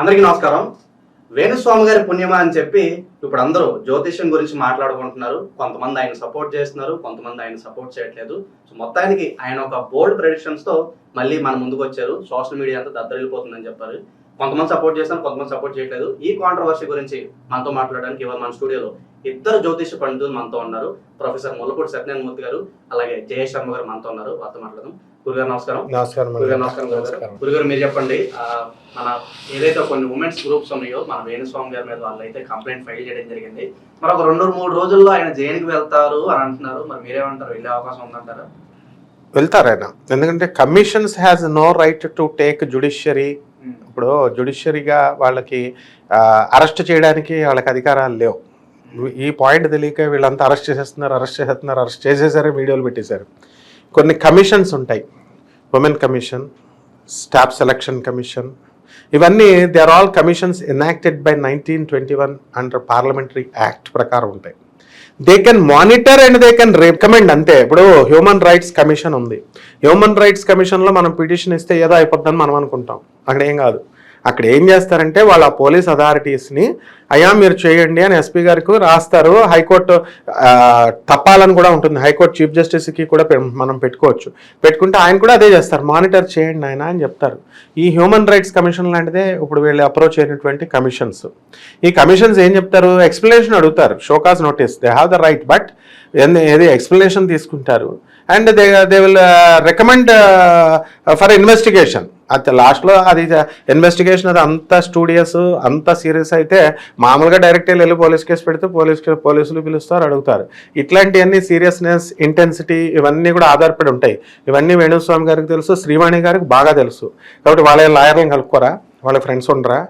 అందరికీ నమస్కారం. వేణుస్వామి గారి పుణ్యమా అని చెప్పి ఇప్పుడు అందరూ జ్యోతిష్యం గురించి మాట్లాడుకుంటున్నారు. కొంతమంది ఆయన సపోర్ట్ చేస్తున్నారు కొంతమంది ఆయన సపోర్ట్ చేయట్లేదు. సో మొత్తానికి ఆయన ఒక బోల్డ్ ప్రెడిక్షన్స్తో మళ్ళీ మన ముందుకు వచ్చారు. సోషల్ మీడియా అంతా దద్దరిల్లిపోతుందని చెప్పారు. కొంతమంది సపోర్ట్ చేస్తున్నారు కొంతమంది సపోర్ట్ చేయట్లేదు. ఈ కాంట్రవర్సీ గురించి మనతో మాట్లాడడానికి ఇవాళ మన స్టూడియోలో ఇద్దరు జ్యోతిష పండితులు మనతో ఉన్నారు. ప్రొఫెసర్ ముల్లపూడి సత్యనారాయణ మూర్తి గారు అలాగే జయశర్మ గారు మనతో ఉన్నారు. వారితో మాట్లాడదాం. గురుగారు నమస్కారం. నమస్కారం. గురుగారు నమస్కారం గురుగారు. గురుగారు మీరు చెప్పండి మన ఏదైతే కొన్ని ఉమెన్స్ గ్రూప్స్ ఉన్నాయో మన వేణుస్వామి గారి మీద వాళ్ళు అయితే కంప్లైంట్ ఫైల్ చేయడం జరిగింది. మరి ఒక రెండు మూడు రోజుల్లో ఆయన జైలుకి వెళ్తారు అని అంటున్నారు. మరి మీరేమంటారు? వెళ్ళే అవకాశం ఉందంటారా? వెళ్తారు ఆయన. ఎందుకంటే commissions has no right to take judiciary ఇప్పుడు జుడిషియరీగా వాళ్ళకి అరెస్ట్ చేయడానికి వాళ్ళకి అధికారాలు లేవు. ఈ పాయింట్ తెలియక వీళ్ళంతా అరెస్ట్ చేసేస్తున్నారు అరెస్ట్ చేసేస్తున్నారు అరెస్ట్ చేసేసారు వీడియోలు పెట్టేశారు. కొన్ని కమిషన్స్ ఉంటాయి. Women commission staff selection commission ఇవన్నీ they are all commissions enacted by nineteen twenty one under parliamentary act ప్రకారం ఉంటాయి. They can monitor and they can recommend అంతే. ఇప్పుడు హ్యూమన్ రైట్స్ కమిషన్ ఉంది. హ్యూమన్ రైట్స్ కమిషన్లో మనం పిటిషన్ ఇస్తే ఏదో అయిపోద్దని మనం అనుకుంటాం. అక్కడ ఏం కాదు. అక్కడ ఏం చేస్తారంటే వాళ్ళ పోలీస్ అథారిటీస్ని అయ్యా మీరు చేయండి అని ఎస్పీ గారికి రాస్తారు. హైకోర్టు తప్పాలని కూడా ఉంటుంది. హైకోర్టు చీఫ్ జస్టిస్కి కూడా పె- మనం పెట్టుకోవచ్చు. పెట్టుకుంటే ఆయన కూడా అదే చేస్తారు. మానిటర్ చేయండి ఆయన అని చెప్తారు. ఈ హ్యూమన్ రైట్స్ కమిషన్ లాంటిదే ఇప్పుడు వీళ్ళు అప్రోచ్ అయినటువంటి కమిషన్స్. ఈ కమిషన్స్ ఏం చెప్తారు? ఎక్స్ప్లెనేషన్ అడుగుతారు. Show cause notice. They have the right. But ఏది ఎక్స్ప్లెనేషన్ తీసుకుంటారు? And they they will recommend for investigation అది లాస్ట్లో అది ఇన్వెస్టిగేషన్ అది అంత స్టూడియస్ అంత సీరియస్ అయితే మామూలుగా డైరెక్ట్ వెళ్ళి పోలీస్ కేసు పెడితే పోలీస్ పోలీసులు పిలుస్తారు అడుగుతారు. ఇట్లాంటివన్నీ సీరియస్నెస్ ఇంటెన్సిటీ ఇవన్నీ కూడా ఆధారపడి ఉంటాయి. ఇవన్నీ వేణుస్వామి గారికి తెలుసు శ్రీవాణి గారికి బాగా తెలుసు. కాబట్టి వాళ్ళ లాయర్లను కలుపుకోరా? వాళ్ళ ఫ్రెండ్స్ ఉండరా?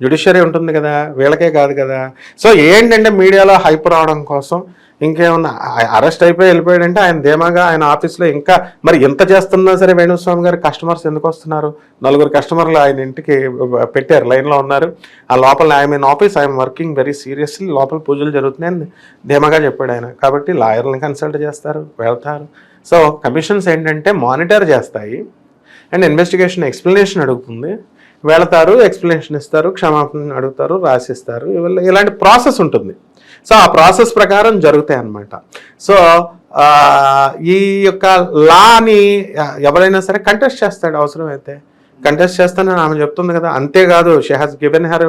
జ్యుడిషియరీ ఉంటుంది కదా వీళ్ళకే కాదు కదా. సో ఏంటంటే మీడియాలో హైప్ రావడం కోసం ఇంకేమన్నా? అరెస్ట్ అయిపోయి వెళ్ళిపోయాడంటే ఆయన ధీమాగా ఆయన ఆఫీస్లో ఇంకా మరి ఎంత చేస్తున్నా సరే వేణుస్వామి గారు కస్టమర్స్ ఎందుకు వస్తున్నారు? నలుగురు కస్టమర్లు ఆయన ఇంటికి పెట్టారు లైన్లో ఉన్నారు. ఆ లోపల I mean office I'm working very seriously లోపల పూజలు జరుగుతున్నాయని ధీమాగా చెప్పాడు ఆయన. కాబట్టి లాయర్లను కన్సల్ట్ చేస్తారు వెళ్తారు. సో కమిషన్స్ ఏంటంటే మానిటర్ చేస్తాయి అండ్ ఇన్వెస్టిగేషన్ ఎక్స్ప్లెనేషన్ అడుగుతుంది. వెళతారు ఎక్స్ప్లెనేషన్ ఇస్తారు క్షమాపణ అడుగుతారు రాసిస్తారు. ఇవల్ల ఇలాంటి ప్రాసెస్ ఉంటుంది. సో ఆ ప్రాసెస్ ప్రకారం జరుగుతాయి అన్నమాట. సో ఈ యొక్క లాని ఎవరైనా సరే కంటెస్ట్ చేస్తాడు అవసరమైతే. కంటెస్ట్ చేస్తానని ఆమె చెప్తుంది కదా. అంతేకాదు she has given her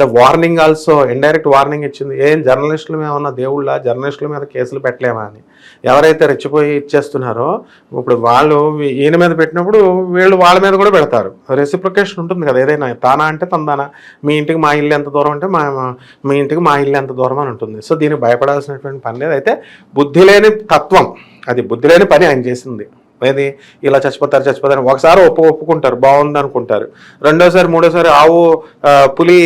the warning also indirect warning ఇచ్చింది. ఏం జర్నలిస్టులు మీద ఉన్న దేవుళ్ళ జర్నలిస్టుల మీద కేసులు పెట్టలేమా అని. ఎవరైతే రెచ్చిపోయి ఇచ్చేస్తున్నారో ఇప్పుడు వాళ్ళు ఈయన మీద పెట్టినప్పుడు వీళ్ళు వాళ్ళ మీద కూడా పెడతారు. రెసిప్రికేషన్ ఉంటుంది కదా ఏదైనా తానా అంటే తందానా. మీ ఇంటికి మా ఇల్లు ఎంత దూరం అంటే మా మీ ఇంటికి మా ఇల్లు ఎంత దూరం అని ఉంటుంది. సో దీనికి భయపడాల్సినటువంటి పని లేదు. అయితే బుద్ధి లేని తత్వం అది బుద్ధి లేని పని ఆయన చేసింది. ఏది? ఇలా చచ్చిపోతారు చచ్చిపోతారు ఒకసారి ఒప్పు ఒప్పుకుంటారు బాగుంది అనుకుంటారు. రెండోసారి మూడోసారి ఆవు పులి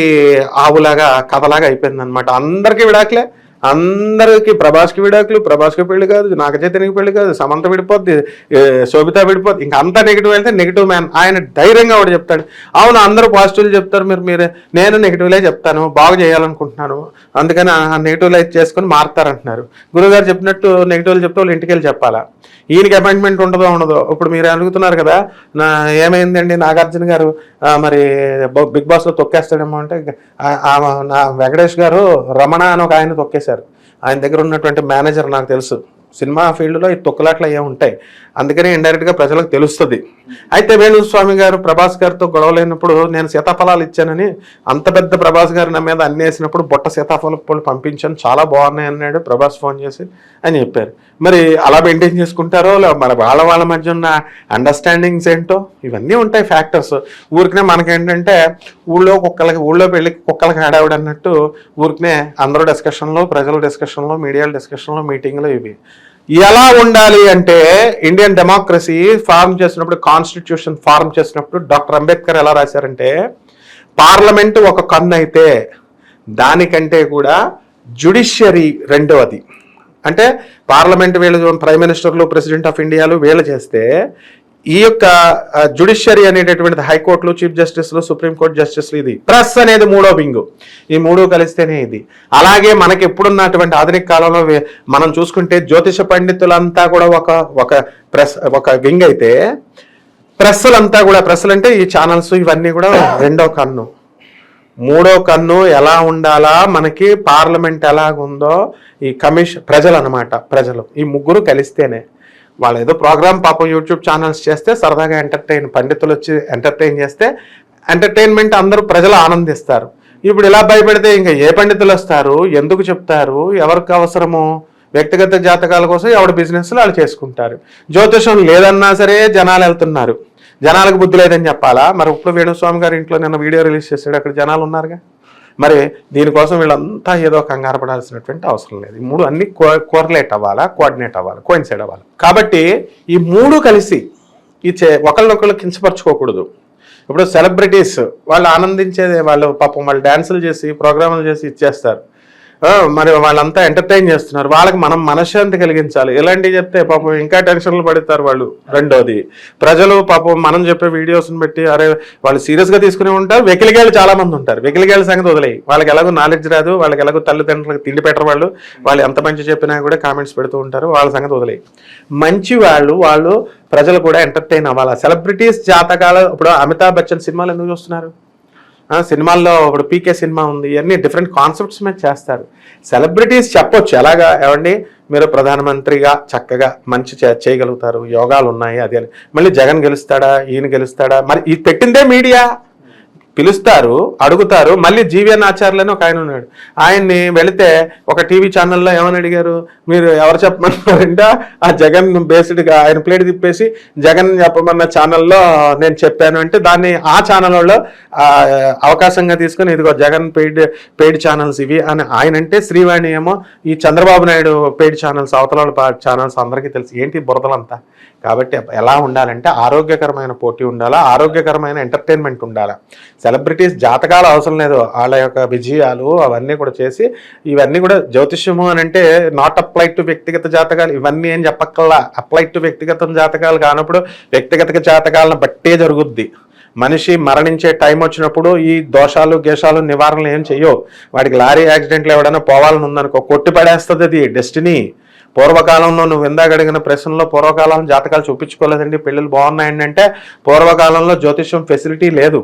ఆవులాగా కథలాగా అయిపోయింది అనమాట అందరికీ విడాకులే. అందరికి ప్రభాస్కి విడాకులు ప్రభాస్కి పెళ్ళి కాదు నాగ చైతన్యకి పెళ్ళి కాదు సమంత విడిపోద్ది శోభిత విడిపోద్ది. ఇంకా అంతా నెగిటివ్ వెళ్తే నెగిటివ్ మ్యాన్ ఆయన ధైర్యంగా కూడా చెప్తాడు. అవును అందరూ పాజిటివ్లు చెప్తారు. మీరు మీరే నేను నెగిటివ్లే చెప్తాను. బాగు చేయాలనుకుంటున్నాను. అందుకని ఆ నెగిటివ్ లైఫ్ చేసుకొని మారుతారంటున్నారు. గురుగారు చెప్పినట్టు నెగిటివ్లు చెప్తే వాళ్ళు ఇంటికి వెళ్ళి చెప్పాలా? ఈయనకి అపాయింట్మెంట్ ఉండదో ఉండదో? ఇప్పుడు మీరు అడుగుతున్నారు కదా నా ఏమైందండి నాగార్జున గారు? మరి బిగ్ బాస్లో తొక్కేస్తాడేమో అంటే నా వెంకటేష్ గారు రమణ అని ఒక ఆయన తొక్కేశారు. ఆయన దగ్గర ఉన్నటువంటి మేనేజర్ నాకు తెలుసు. సినిమా ఫీల్డ్లో ఈ తొక్కలాట్లు అయ్యే ఉంటాయి. అందుకని ఇండైరెక్ట్గా ప్రజలకు తెలుస్తుంది. అయితే వేణుస్వామి గారు ప్రభాస్ గారితో గొడవలైనప్పుడు నేను సీతాఫలాలు ఇచ్చానని అంత పెద్ద ప్రభాస్ గారు నా మీద అన్నేసినప్పుడు బొట్ట సీతాఫల పళ్ళు పంపించాను. చాలా బాగున్నాయి అన్నాడు ప్రభాస్ ఫోన్ చేసి అని చెప్పారు. మరి అలా మెయింటైన్ చేసుకుంటారో మన మరి వాళ్ళ వాళ్ళ మధ్య ఉన్న అండర్స్టాండింగ్స్ ఏంటో? ఇవన్నీ ఉంటాయి ఫ్యాక్టర్స్ ఊరికనే మనకేంటంటే ఊళ్ళో కుక్కలకి ఊళ్ళో పెళ్ళి కుక్కలకి ఆడావిడ అన్నట్టు ఊరికనే అందరూ డిస్కషన్లో ప్రజల డిస్కషన్లో మీడియాల డిస్కషన్లో మీటింగ్లో ఇవి. ఎలా ఉండాలి అంటే ఇండియన్ డెమోక్రసీ ఫార్మ్ చేసినప్పుడు కాన్స్టిట్యూషన్ ఫార్మ్ చేసినప్పుడు డాక్టర్ అంబేద్కర్ ఎలా రాశారంటే పార్లమెంట్ ఒక కన్ను అయితే దానికంటే కూడా జుడిషియరీ రెండవది. అంటే పార్లమెంట్ వీళ్ళు ప్రైమ్ మినిస్టర్లు ప్రెసిడెంట్ ఆఫ్ ఇండియాలు వీళ్ళు చేస్తే ఈ యొక్క జుడిషియరీ అనేటటువంటి హైకోర్టులు చీఫ్ జస్టిస్లు సుప్రీంకోర్టు జస్టిస్లు ఇది. ప్రెస్ అనేది మూడో వింగు ఈ మూడు కలిస్తేనే ఇది. అలాగే మనకి ఎప్పుడున్నటువంటి ఆధునిక కాలంలో మనం చూసుకుంటే జ్యోతిష పండితులంతా కూడా ఒక ఒక ప్రెస్ ఒక వింగ్ అయితే ప్రెస్సులంతా కూడా ప్రెస్సులు అంటే ఈ ఛానల్స్ ఇవన్నీ కూడా రెండో కన్ను. మూడో కన్ను ఎలా ఉండాలా మనకి పార్లమెంట్ ఎలాగుందో ఈ కమిషన్ ప్రజలు అనమాట ప్రజలు. ఈ ముగ్గురు కలిస్తేనే. వాళ్ళు ఏదో ప్రోగ్రామ్ పాపం యూట్యూబ్ ఛానల్స్ చేస్తే సరదాగా ఎంటర్టైన్ పండితులు వచ్చి ఎంటర్టైన్ చేస్తే ఎంటర్టైన్మెంట్ అందరూ ప్రజలు ఆనందిస్తారు. ఇప్పుడు ఇలా భయపెడితే ఇంకా ఏ పండితులు వస్తారు? ఎందుకు చెప్తారు? ఎవరికి అవసరము? వ్యక్తిగత జాతకాల కోసం ఎవరి బిజినెస్లు వాళ్ళు చేసుకుంటారు. జ్యోతిషం లేదన్నా సరే జనాలు వెళ్తున్నారు. జనాలకు బుద్ధి లేదని చెప్పాలా? మరి ఇప్పుడు వేణుస్వామి గారి ఇంట్లో నిన్న వీడియో రిలీజ్ చేశాడు. అక్కడ జనాలు ఉన్నారుగా? మరి దీనికోసం వీళ్ళంతా ఏదో కంగారు పడాల్సినటువంటి అవసరం లేదు. ఈ మూడు అన్ని కోర్లేట్ అవ్వాలా కోఆర్డినేట్ అవ్వాలి కోయిన్సైడ్ అవ్వాలి. కాబట్టి ఈ మూడు కలిసి ఈ చే ఒకళ్ళనొకళ్ళు కించపరచుకోకూడదు. ఇప్పుడు సెలబ్రిటీస్ వాళ్ళు ఆనందించేది వాళ్ళు పాపం వాళ్ళు డ్యాన్సులు చేసి ప్రోగ్రాములు చేసి ఇచ్చేస్తారు. మరి వాళ్ళంతా ఎంటర్టైన్ చేస్తున్నారు. వాళ్ళకి మనం మనశ్శాంతి కలిగించాలి. ఇలాంటివి చెప్తే పాపం ఇంకా టెన్షన్లు పడతారు వాళ్ళు. రెండోది ప్రజలు పాపం మనం చెప్పే వీడియోస్ని బట్టి అరే వాళ్ళు సీరియస్గా తీసుకుని ఉంటారు. వెకిలిగాళ్ళు చాలా మంది ఉంటారు. వెకిలిగాళ్ళ సంగతి వదిలేయి. వాళ్ళకి ఎలాగో నాలెడ్జ్ రాదు. వాళ్ళకి ఎలాగో తల్లిదండ్రులకు తిండి పెట్టరు వాళ్ళు. వాళ్ళు ఎంత మంచి చెప్పినా కూడా కామెంట్స్ పెడుతూ ఉంటారు. వాళ్ళ సంగతి వదిలేయి. మంచి వాళ్ళు వాళ్ళు ప్రజలు కూడా ఎంటర్టైన్ అవ్వాలి. సెలబ్రిటీస్ జాతకాలు ఇప్పుడు అమితాబ్ బచ్చన్ సినిమాలు ఎందుకు చూస్తున్నారు? సినిమాల్లో ఇప్పుడు పీకే సినిమా ఉంది ఇవన్నీ డిఫరెంట్ కాన్సెప్ట్స్ మీద చేస్తారు. సెలబ్రిటీస్ చెప్పొచ్చు ఎలాగా? ఏమండి మీరు ప్రధానమంత్రిగా చక్కగా మంచి చేయగలుగుతారు యోగాలు ఉన్నాయి అది అని. మళ్ళీ జగన్ గెలుస్తాడా ఈయన గెలుస్తాడా? మరి ఇది పెట్టిందే మీడియా. పిలుస్తారు అడుగుతారు మళ్ళీ జీవియన్ ఆచార్యులని ఒక ఆయన ఉన్నాడు. ఆయన్ని వెళితే ఒక టీవీ ఛానల్లో ఏమని అడిగారు? మీరు ఎవరు చెప్పమన్నారంటే? ఆ జగన్ బేస్డ్గా ఆయన ప్లేట్ తిప్పేసి జగన్ చెప్పమన్న ఛానల్లో నేను చెప్పాను అంటే దాన్ని ఆ ఛానల్లో అవకాశంగా తీసుకొని ఇదిగో జగన్ పెయిడ్ పెయిడ్ ఛానల్స్ ఇవి అని ఆయన అంటే శ్రీవాణి ఏమో ఈ చంద్రబాబు నాయుడు పెయిడ్ ఛానల్స్ అవతల ఛానల్స్ అందరికీ తెలుసు. ఏంటి బురదలంతా? కాబట్టి ఎలా ఉండాలంటే ఆరోగ్యకరమైన పోటీ ఉండాలా ఆరోగ్యకరమైన ఎంటర్టైన్మెంట్ ఉండాలా. సెలబ్రిటీస్ జాతకాలు అవసరం లేదు వాళ్ళ యొక్క విజయాలు అవన్నీ కూడా చేసి ఇవన్నీ కూడా జ్యోతిష్యము అని అంటే నాట్ అప్లై టు వ్యక్తిగత జాతకాలు ఇవన్నీ ఏం చెప్పక్కల్లా అప్లై టు వ్యక్తిగత జాతకాలు కానప్పుడు వ్యక్తిగత జాతకాలను బట్టే జరుగుద్ది. మనిషి మరణించే టైం వచ్చినప్పుడు ఈ దోషాలు గేషాలు నివారణలు ఏం చెయ్యవు. వాడికి లారీ యాక్సిడెంట్లు ఎవడైనా పోవాలని ఉందనుకో కొట్టి పడేస్తుంది అది డెస్టినీ పూర్వకాలంలో నువ్వు ఇందాక అడిగిన ప్రశ్నలో పూర్వకాలం జాతకాలు చూపించుకోలేదండి. పెళ్ళిళ్ళు బాగున్నాయండి అంటే పూర్వకాలంలో జ్యోతిష్యం ఫెసిలిటీ లేదు.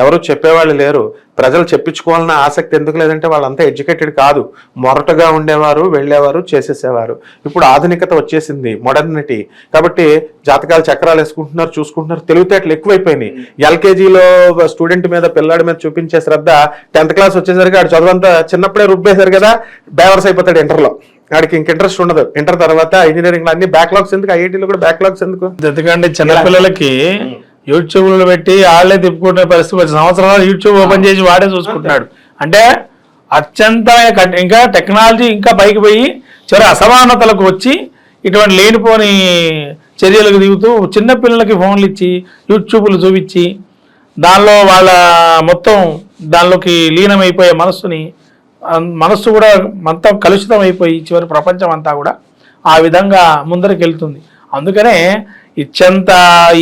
ఎవరు చెప్పేవాళ్ళు లేరు. ప్రజలు చెప్పించుకోవాలన్న ఆసక్తి ఎందుకు లేదంటే వాళ్ళంతా ఎడ్యుకేటెడ్ కాదు. మొరటగా ఉండేవారు వెళ్ళేవారు చేసేసేవారు. ఇప్పుడు ఆధునికత వచ్చేసింది మోడర్నిటీ కాబట్టి జాతకాలు చక్రాలు వేసుకుంటున్నారు చూసుకుంటున్నారు. తెలివితేటలు ఎక్కువైపోయినాయి. ఎల్కేజీలో స్టూడెంట్ మీద పిల్లాడి మీద చూపించే శ్రద్ధ టెన్త్ క్లాస్ వచ్చేసరికి ఆడు చదువంతా చిన్నప్పుడే రుబ్బేశారు కదా డైవర్స్ అయిపోతాడు ఇంటర్లో. వాడికి ఇంక ఇంట్రెస్ట్ ఉండదు. ఇంటర్ తర్వాత ఇంజనీరింగ్ అన్ని బ్యాక్లాగ్స్ ఎందుకు? ఐఐటీలో కూడా బ్యాక్లాగ్స్ ఎందుకు? ఎందుకంటే చిన్నపిల్లలకి యూట్యూబ్లో పెట్టి వాళ్ళే తిప్పుకునే పరిస్థితి వచ్చి సంవత్సరాలు యూట్యూబ్ ఓపెన్ చేసి వాడే చూసుకుంటున్నాడు. అంటే అత్యంతమైన కట్- ఇంకా టెక్నాలజీ ఇంకా పైకి పోయి చివరి అసమానతలకు వచ్చి ఇటువంటి లేనిపోని చర్యలకు దిగుతూ చిన్న పిల్లలకి ఫోన్లు ఇచ్చి యూట్యూబ్లు చూపించి దానిలో వాళ్ళ మొత్తం దానిలోకి లీనమైపోయే మనస్సుని మనస్సు కూడా మొత్తం కలుషితం అయిపోయి చివరి ప్రపంచం అంతా కూడా ఆ విధంగా ముందరకెళ్తుంది. అందుకనే ఇచ్చంత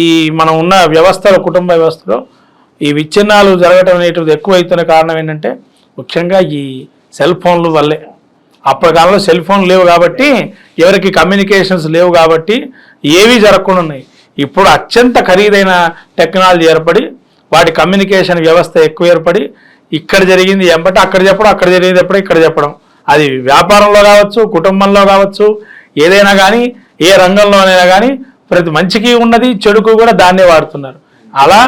ఈ మనం ఉన్న వ్యవస్థలో కుటుంబ వ్యవస్థలో ఈ విచ్ఛిన్నాలు జరగటం అనేటువంటిది ఎక్కువ అవుతున్న కారణం ఏంటంటే ముఖ్యంగా ఈ సెల్ ఫోన్ల వల్లే. అప్పటి కాలంలో సెల్ ఫోన్ లేవు కాబట్టి ఎవరికి కమ్యూనికేషన్స్ లేవు కాబట్టి ఏవి జరగకుండా ఉన్నాయి. ఇప్పుడు అత్యంత ఖరీదైన టెక్నాలజీ ఏర్పడి వాటి కమ్యూనికేషన్ వ్యవస్థ ఎక్కువ ఏర్పడి ఇక్కడ జరిగింది ఎంబట అక్కడ చెప్పడం అక్కడ జరిగింది ఎప్పుడు ఇక్కడ చెప్పడం. అది వ్యాపారంలో కావచ్చు కుటుంబంలో కావచ్చు ఏదైనా కానీ ఏ రంగంలోనైనా కానీ ప్రతి మంచికి ఉన్నది చెడుకు కూడా దాన్నే వాడుతున్నారు. అలా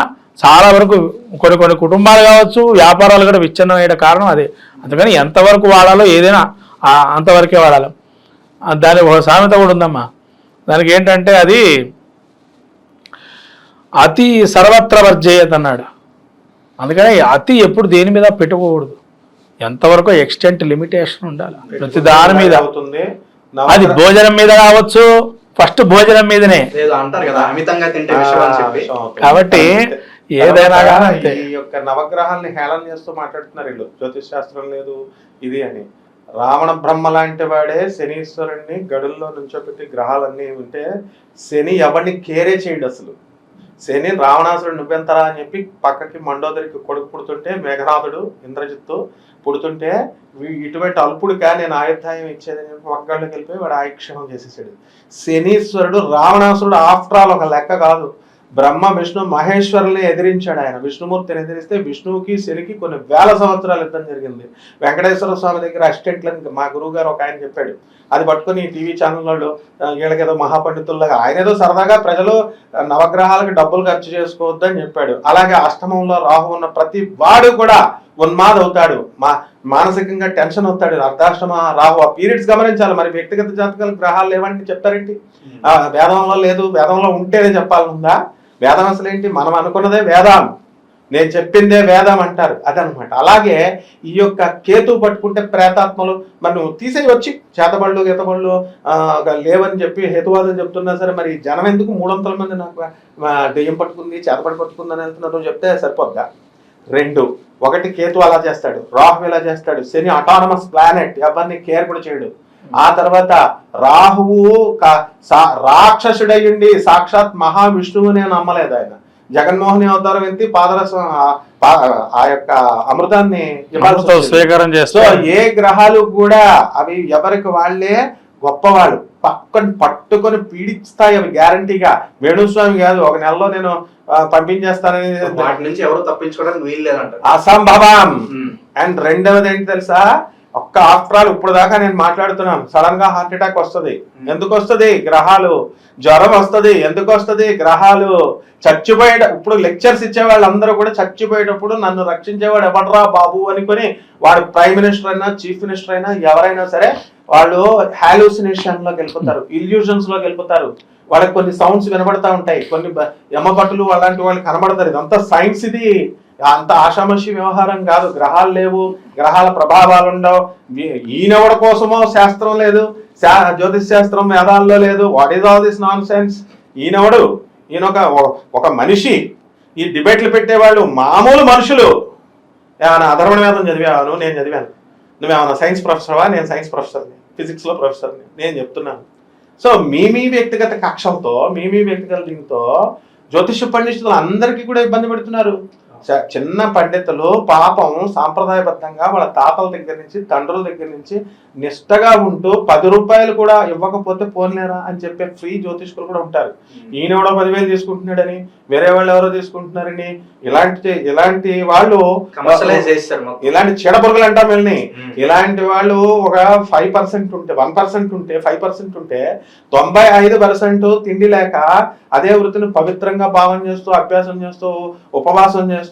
చాలా వరకు కొన్ని కొన్ని కుటుంబాలు కావచ్చు వ్యాపారాలు కూడా విచ్ఛిన్నం అయ్యే కారణం అదే. అందుకని ఎంతవరకు వాడాలో ఏదైనా అంతవరకే వాడాలి. దాని ఒక సామెత కూడా ఉందమ్మా. దానికి ఏంటంటే అది అతి సర్వత్ర వర్జేయత్ అన్నాడు. అందుకని అతి ఎప్పుడు దేని మీద పెట్టుకోకూడదు. ఎంతవరకు ఎక్స్టెంట్ లిమిటేషన్ ఉండాలి. ప్రతి దాని మీద. అవుతుంది అది భోజనం మీద కావచ్చు ఫస్ట్ భోజనం మీదనే. అంటారు కదా అమితంగా తింటే కాబట్టి ఏదైనా. ఈ యొక్క నవగ్రహాల్ని హేళన చేస్తూ మాట్లాడుతున్నారు వీళ్ళు. జ్యోతిష్ శాస్త్రం లేదు ఇది అని. రావణ బ్రహ్మ లాంటి వాడే శనీశ్వరుణ్ణి గడుల్లో నుంచోబెట్టి గ్రహాలన్నీ ఉంటే శని ఎవరిని కేరే చేయడు అసలు? శని రావణాసురుడు నువ్వెంతరా అని చెప్పి పక్కకి మండోదరికి కొడుకు పుడుతుంటే మేఘనాథుడు ఇంద్రజిత్తు పుడుతుంటే ఇటువంటి అల్పుడిగా నేను ఆయుధాయం ఇచ్చేదని చెప్పి ఒక్కళ్ళకి వెళ్ళిపోయి వాడు ఆయుక్షేమం చేసేసాడు. శనీశ్వరుడు రావణాసురుడు ఆఫ్టర్ ఆల్ ఒక లెక్క కాదు. బ్రహ్మ విష్ణు మహేశ్వరుల్ని ఎదిరించాడు ఆయన. విష్ణుమూర్తిని ఎదిరిస్తే విష్ణువుకి శనికి కొన్ని వేల సంవత్సరాలు యుద్ధం జరిగింది. వెంకటేశ్వర స్వామి దగ్గర అసిస్టెంట్లని మా గురువు గారు ఒక ఆయన చెప్పాడు. అది పట్టుకొని టీవీ ఛానల్లో వీళ్ళకేదో మహాపండితుల్లాగా ఆయన ఏదో సరదాగా ప్రజలు నవగ్రహాలకు డబ్బులు ఖర్చు చేసుకోవద్దని చెప్పాడు. అలాగే అష్టమంలో రాహు ఉన్న ప్రతి వాడు కూడా ఉన్మాద్ అవుతాడు మా మానసికంగా టెన్షన్ అవుతాడు అర్ధాష్టమ రాహు ఆ పీరియడ్స్ గమనించాలి. మరి వ్యక్తిగత జాతకాలు గ్రహాలు లేవంటే చెప్తారేంటి? ఆ, వేదంలో లేదు. వేదంలో ఉంటేనే చెప్పాలనుందా? వేదం అసలు ఏంటి? మనం అనుకున్నదే వేదం. నేను చెప్పిందే వేదం అంటారు. అదనమాట. అలాగే ఈ యొక్క కేతు పట్టుకుంటే ప్రేతాత్మలు. మరి నువ్వు తీసేయొచ్చి. చేతబళ్ళు గీతబళ్ళు ఒక లేవని చెప్పి హేతువాదం చెప్తున్నా సరే మరి జనం ఎందుకు మూడొంతల మంది నాకు దెయ్యం పట్టుకుంది చేతబడి పట్టుకుంది అని వెళ్తున్నారు చెప్తే సరిపోద్దా? రెండు. ఒకటి కేతు అలా చేస్తాడు. రాహు ఇలా చేస్తాడు. శని అటానమస్ ప్లానెట్ ఎవరిని కేర్ కూడా చేయడు. ఆ తర్వాత రాహువు రాక్షసుడయ్యుండి సాక్షాత్ మహావిష్ణువుని నమ్మలేదు ఆయన. జగన్మోహన్ అవతారం ఎత్తి పాదరసం ఆ- యొక్క అమృతాన్ని. స్వీకారం చేస్తా ఏ గ్రహాలు కూడా అవి ఎవరికి వాళ్ళే గొప్పవాళ్ళు. పక్కన పట్టుకొని పీడిస్తాయి అవి గ్యారంటీగా. వేణుస్వామి కాదు ఒక నెలలో నేను పంపించేస్తానని వాటి నుంచి ఎవరు తప్పించుకోవడానికి వీలు లేదంటారు అసంభవం. అండ్ రెండవది ఏంటి తెలుసా? ఒక్క ఆఫ్టర్ ఆల్ ఇప్పుడు దాకా నేను మాట్లాడుతున్నాను. సడన్గా హార్ట్ అటాక్ వస్తుంది. ఎందుకు వస్తుంది? గ్రహాలు. జ్వరం వస్తుంది. ఎందుకు వస్తుంది? గ్రహాలు. చచ్చిపోయే ఇప్పుడు లెక్చర్స్ ఇచ్చే వాళ్ళందరూ కూడా చచ్చిపోయేటప్పుడు నన్ను రక్షించేవాడు ఎవడరా బాబు అనుకొని వాడు ప్రైమ్ మినిస్టర్ అయినా చీఫ్ మినిస్టర్ అయినా ఎవరైనా సరే వాళ్ళు హాలూసినేషన్లోకి వెళ్ళిపోతారు. ఇల్యూషన్స్లోకి వెళ్ళిపోతారు. వాళ్ళకి కొన్ని సౌండ్స్ వినబడతా ఉంటాయి. కొన్ని యమభటులు అలాంటి వాళ్ళు కనబడతారు. ఇదంతా సైన్స్ ఇది. అంత ఆషామషి వ్యవహారం కాదు. గ్రహాలు లేవు గ్రహాల ప్రభావాలు ఉండవు. ఈయనెవడ కోసమో శాస్త్రం లేదు శా- జ్యోతిష్ శాస్త్రం వేదాల్లో లేదు what is all this nonsense ఈయనెవడు? ఈయన ఒక ఒక మనిషి. ఈ డిబేట్లు పెట్టేవాళ్ళు మామూలు మనుషులు. ఏమైనా అధర్వణ వేదం చదివాను? నేను చదివాను. నువ్వేమైనా సైన్స్ ప్రొఫెసర్వా నేను సైన్స్ ప్రొఫెసర్ని ఫిజిక్స్లో ప్రొఫెసర్ని నేను చెప్తున్నాను. సో మీ మీ వ్యక్తిగత కక్షలతో మీ మీ వ్యక్తిగత దీంతో జ్యోతిష పండితులు అందరికీ కూడా ఇబ్బంది పెడుతున్నారు. చిన్న పండితులు పాపం సాంప్రదాయబద్ధంగా వాళ్ళ తాతల దగ్గర నుంచి తండ్రుల దగ్గర నుంచి నిష్టగా ఉంటూ పది రూపాయలు కూడా ఇవ్వకపోతే పోన్లేరా అని చెప్పే ఫ్రీ జ్యోతిష్కులు కూడా ఉంటారు. ఈయన ఎవడో పదివేలు తీసుకుంటున్నాడని వేరే వాళ్ళు ఎవరో తీసుకుంటున్నారని ఇలాంటి ఇలాంటి వాళ్ళు ఇలాంటి చీడపురుగులు అంటాం వీళ్ళని. ఇలాంటి వాళ్ళు ఒక ఫైవ్ పర్సెంట్ ఉంటే వన్ పర్సెంట్ ఉంటే ఫైవ్ పర్సెంట్ ఉంటే తొంభై ఐదు పర్సెంట్ తిండి లేక అదే వృత్తిని పవిత్రంగా భావన చేస్తూ అభ్యాసం చేస్తూ ఉపవాసం చేస్తూ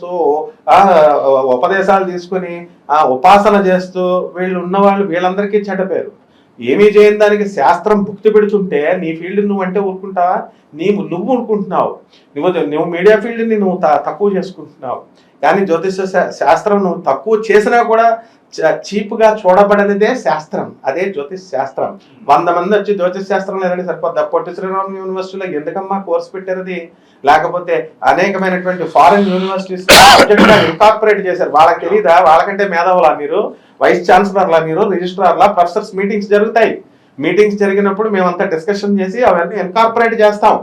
ఆ, ఉపదేశాలు తీసుకుని ఆ ఉపాసన చేస్తూ వీళ్ళు ఉన్నవాళ్ళు వీళ్ళందరికీ చెడ్డ పేరు. ఏమీ చేయని దానికి శాస్త్రం భుక్తి పెడుతుంటే నీ ఫీల్డ్ నువ్వు అంటే ఊరుకుంటావా? నీవు నువ్వు ఊరుకుంటున్నావు. నువ్వు నువ్వు మీడియా ఫీల్డ్ని నువ్వు తక్కువ చేసుకుంటున్నావు. కానీ జ్యోతిష శా- శాస్త్రం నువ్వు తక్కువ చేసినా కూడా చీప్గా చూడబడనిదే శాస్త్రం. అదే జ్యోతిష్ శాస్త్రం. వంద మంది వచ్చి జ్యోతిష్ శాస్త్రం లేదని సరిపోద్ది? పొట్టి శ్రీరామ్ యూనివర్సిటీలో ఎందుకమ్మా కోర్స్ పెట్టారది లేకపోతే అనేకమైనటువంటి ఫారిన్ యూనివర్సిటీస్ ఇన్కార్పొరేట్ చేశారు. వాళ్ళకి తెలీదా? వాళ్ళకంటే మేధావులా మీరు? వైస్ ఛాన్సలర్లా మీరు? రిజిస్ట్రార్లా ప్రొఫెసర్స్ మీటింగ్స్ జరుగుతాయి. మీటింగ్స్ జరిగినప్పుడు మేమంతా డిస్కషన్ చేసి అవన్నీ ఇన్కార్పొరేట్ చేస్తాం.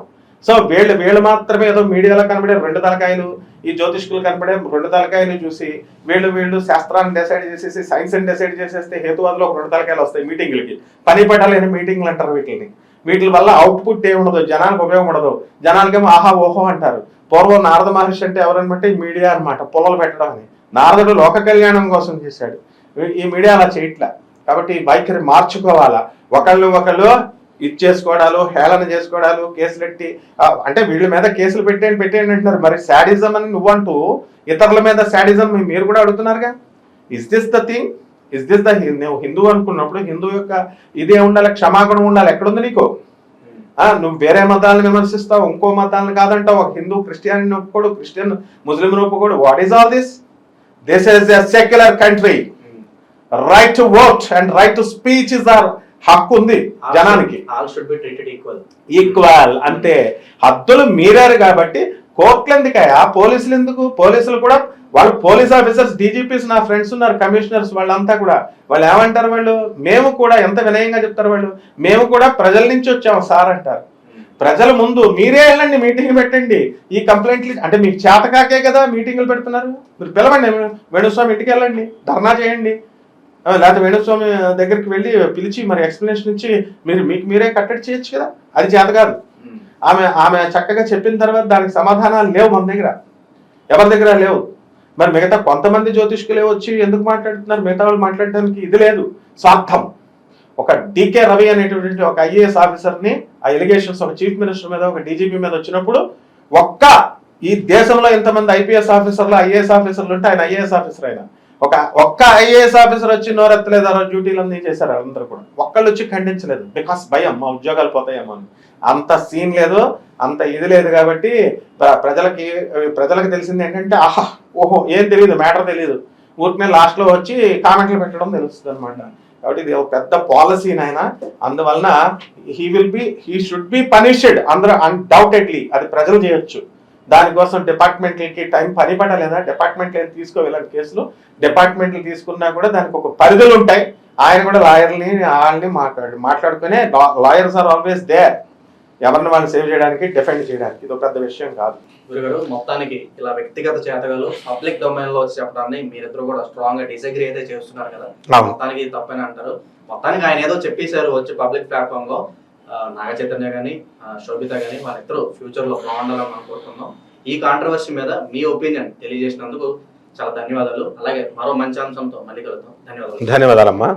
సో వీళ్ళు వీళ్ళు మాత్రమే ఏదో మీడియాలో కనబడే రెండు తలకాయలు ఈ జ్యోతిష్కులు కనబడే రెండు తలకాయలు చూసి వీళ్ళు వీళ్ళు శాస్త్రాన్ని డిసైడ్ చేసేసి సైన్స్ అని డిసైడ్ చేసేస్తే హేతువాదులో ఒక రెండు తలకాయలు వస్తాయి మీటింగ్లకి. పని పట్టాలని మీటింగ్లు అంటారు వీటిని. వీటి వల్ల అవుట్పుట్ ఏముండదు ఉండదు జనానికి ఉపయోగం ఉండదు. జనాలకేమో ఆహా ఓహో అంటారు. పూర్వం నారద మహర్షి అంటే ఎవరనమంటే మీడియా అన్నమాట పొలలు పెట్టడం అని. నారదుడు లోక కళ్యాణం కోసం చేశాడు. ఈ- మీడియా అలా చేయట్లే. కాబట్టి వైఖరి మార్చుకోవాలా? ఒకళ్ళు ఒకళ్ళు ఇచ్చేసుకోవడాలు హేళన చేసుకోవడాలు కేసులు పెట్టి అంటే వీళ్ళ మీద కేసులు పెట్టేయండి పెట్టేయండి అంటున్నారు. మరి శాడిజం అని నువ్వంటూ ఇతరుల మీద శాడిజం మీరు కూడా అడుగుతున్నారుగా? Is this the thing is this the నువ్వు హిందూ అనుకున్నప్పుడు హిందూ యొక్క ఇదే ఉండాలి క్షమాగుణం ఉండాలి. ఎక్కడుంది నీకు? ఆ, నువ్వు వేరే మతాలను విమర్శిస్తావు ఇంకో మతాలను కాదంటావు. ఒక హిందూ క్రిస్టియన్ ఒప్పుకోడు క్రిస్టియన్ ముస్లిం ఒప్పుకోడు. What is all this this is a secular country right to vote and right to speech is our హక్కు ఉంది జనానికి. ఈక్వల్ ఈక్వల్ అంతే హద్దులు మీరారు కాబట్టి కోర్టులు ఎందుకయ్యా పోలీసులు ఎందుకు? పోలీసులు కూడా వాళ్ళు పోలీస్ ఆఫీసర్స్ డీజీపీస్ నా ఫ్రెండ్స్ ఉన్నారు కమిషనర్స్ వాళ్ళంతా కూడా. వాళ్ళు ఏమంటారు వాళ్ళు? మేము కూడా ఎంత వినయంగా చెప్తారు వాళ్ళు? మేము కూడా ప్రజల నుంచి వచ్చాము సార్ అంటారు. ప్రజల ముందు మీరే వెళ్ళండి మీటింగ్ పెట్టండి. ఈ కంప్లైంట్లు అంటే మీకు చేతకాకే కదా మీటింగ్లు పెడుతున్నారు? మీరు పిలవండి వేణుస్వామి ఇంటికి వెళ్ళండి ధర్నా చేయండి. లేకపోతే వేణుస్వామి దగ్గరికి వెళ్ళి పిలిచి మరి ఎక్స్ప్లెనేషన్ ఇచ్చి మీరు మీకు మీరే కట్టడి చేయొచ్చు కదా? అది చేత కాదు. ఆమె ఆమె చక్కగా చెప్పిన తర్వాత దానికి సమాధానాలు లేవు మన దగ్గర. ఎవరి దగ్గర లేవు? మరి మిగతా కొంతమంది జ్యోతిష్కులే వచ్చి ఎందుకు మాట్లాడుతున్నారు? మిగతా వాళ్ళు మాట్లాడడానికి ఇది లేదు. స్వార్థం ఒక డికే రవి అనేటువంటి ఒక ఐఏఎస్ ఆఫీసర్ని ఆ ఎలిగేషన్స్ ఒక చీఫ్ మినిస్టర్ మీద ఒక డీజీపీ మీద వచ్చినప్పుడు ఒక్క ఈ దేశంలో ఇంతమంది ఐపీఎస్ ఆఫీసర్లు ఐఏఎస్ ఆఫీసర్లు ఉంటే ఆయన ఐఏఎస్ ఆఫీసర్ అయినా. ఒక ఒక్క ఐఏఎస్ ఆఫీసర్ వచ్చి నోరెత్తలేదు ఆ రోజు డ్యూటీలన్నీ చేశారు అందరూ కూడా. ఒక్కళ్ళు వచ్చి ఖండించలేదు. బికాస్ భయం మా ఉద్యోగాలు పోతాయేమో అని. అంత సీన్ లేదు అంత ఇది లేదు కాబట్టి ప్ర- ప్రజలకి ప్రజలకు తెలిసింది ఏంటంటే ఆహా ఓహో ఏం తెలియదు మ్యాటర్ తెలియదు ఊరికనే లాస్ట్లో వచ్చి కామెంట్లు పెట్టడం తెలుస్తుంది అనమాట కాబట్టి ఇది ఒక పెద్ద పాలసీ నాయన. అందువలన he will be he should be punished అందరూ అన్డౌటెడ్లీ అది ప్రజలు చేయొచ్చు. దానికోసం డిపార్ట్మెంట్లకి టైం పని పడలేదా? డిపార్ట్మెంట్లు ఏం తీసుకోవాలని కేసులు? డిపార్ట్మెంట్లు తీసుకున్నా కూడా దానికి ఒక పరిధులు ఉంటాయి. ఆయన కూడా లాయర్ని వాళ్ళని మాట్లాడు మాట్లాడుకునే లాయర్స్ ఆర్ ఆల్వేస్ దేర్. ఎవరిని వాళ్ళు సేవ్ చేయడానికి డిఫెండ్ చేయడానికి. ఇది ఒక పెద్ద విషయం కాదు. గురుగారు మొత్తానికి ఇలా వ్యక్తిగత చేతగాలు పబ్లిక్ డొమైన్లో వచ్చి చెప్పడాన్ని మీరిద్దరు కూడా స్ట్రాంగ్గా డిసగ్రీ అయితే చేస్తున్నారు కదా. మొత్తానికి తప్పని అంటారు. మొత్తానికి ఆయన ఏదో చెప్పేశారు వచ్చి పబ్లిక్ ప్లాట్ఫామ్లో నాగ చైతన్య గాని శోభిత కానీ వాళ్ళిద్దరూ ఫ్యూచర్లో బాగుండాలని మనం కోరుకుందాం ఈ కాంట్రవర్సీ మీద మీ ఒపీనియన్ తెలియజేసినందుకు చాలా ధన్యవాదాలు. అలాగే మరో మంచి అంశంతో మళ్ళీ కలుద్దాం. ధన్యవాదాలు. ధన్యవాదాలమ్మా.